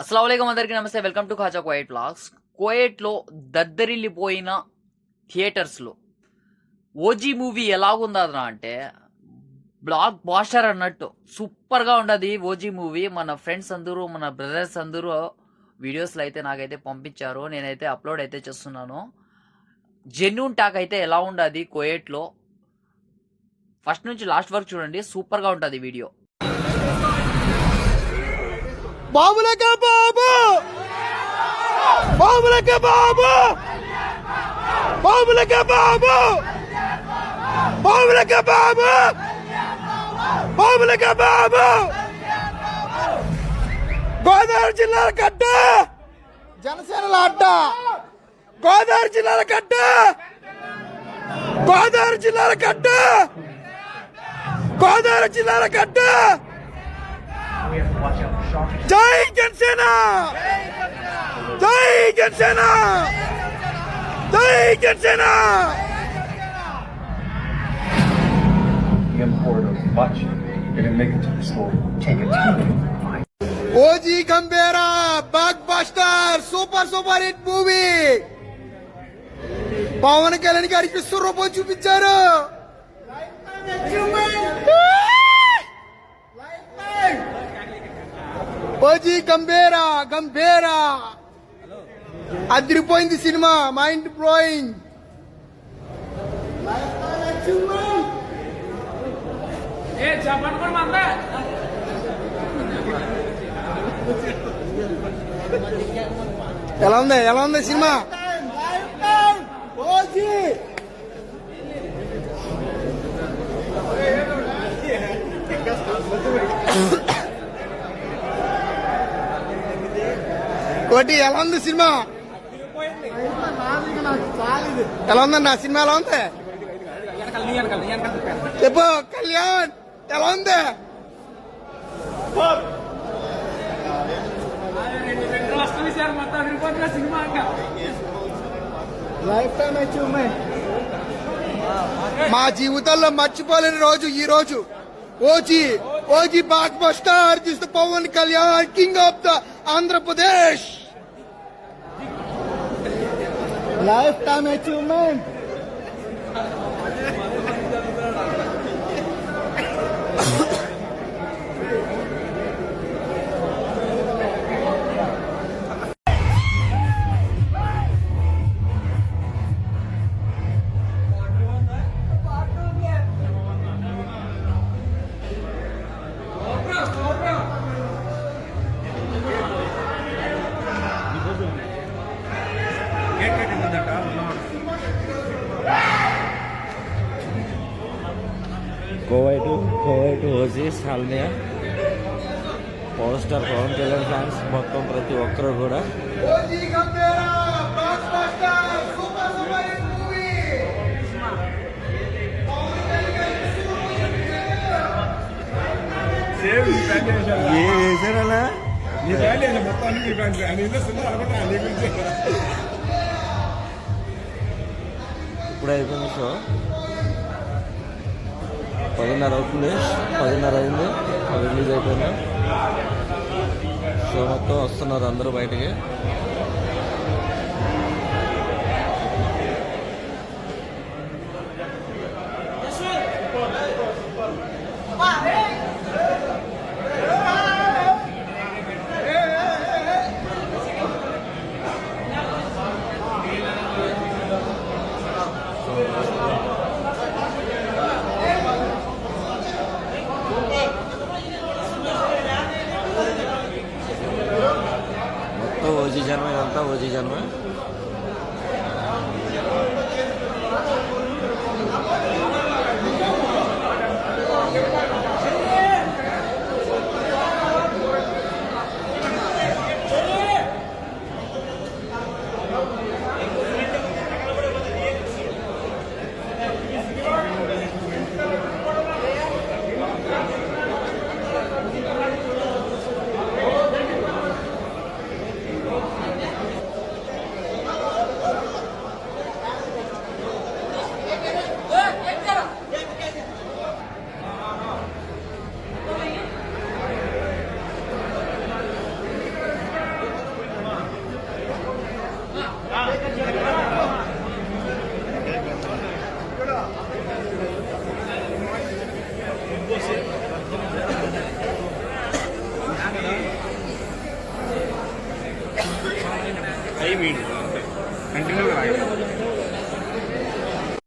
అస్సలం అందరికీ నమస్తే welcome to Khaja Koyat blogs. కోయట్లో దద్దరిల్లిపోయిన థియేటర్స్లో ఓజీ మూవీ ఎలాగుందరా అంటే బ్లాక్ బాస్టర్ అన్నట్టు సూపర్గా ఉండదు ఓజీ మూవీ. మన ఫ్రెండ్స్ అందరూ మన బ్రదర్స్ అందరూ వీడియోస్లో అయితే నాకైతే పంపించారు నేనైతే అప్లోడ్ అయితే చేస్తున్నాను. జెన్యున్ టాక్ అయితే ఎలా ఉండదు కోయట్లో ఫస్ట్ నుంచి లాస్ట్ వరకు చూడండి సూపర్గా ఉంటుంది వీడియో. బాబులక బాబు! బాబులక బాబు! బాబులక బాబు! బాబులక బాబు! బాబులక బాబు! గోదావరి జిల్లాల కట్ట! జనసేనల అడ్డ గోదావరి జిల్లాల కట్ట! గోదావరి జిల్లాల కట్ట! గోదావరి జిల్లాల కట్ట! the store. Take it time. OG Gambheera block buster super super hit movie Pawan Kalyan గారికి విశ్వరూపం చూపించారు ఓజీ గంభీరా గంభీరా. అదిరిపోయింది సినిమా మైండ్ బ్లోయింగ్. ఎలా ఉంది ఎలా ఉంది సినిమా? కోటి ఎలా ఉంది సినిమా? ఎలా ఉందన్న సినిమా ఎలా ఉంది? చెప్పు కళ్యాణ్ ఎలా ఉంది? మా జీవితంలో మర్చిపోలేని రోజు ఈ రోజు. OG OG blockbuster this Pawan Kalyan king of the Andhra Pradesh. Lifetime achievement. Achievement Kovai టు కోవై టు OG Salmiya power star Pawan Kalyan fans మొత్తం ప్రతి ఒక్కరు కూడా. ఏ వేసారనా ఇప్పుడు అయిపోయింది షో పదిన్నర అవుతుంది. పదిన్నర అయింది. రిలీజ్ అయిపోయింది. షో మొత్తం వస్తున్నారు అందరూ బయటికి. మొత్తం जी जान में जानता हूँ वो जी जान में மீன்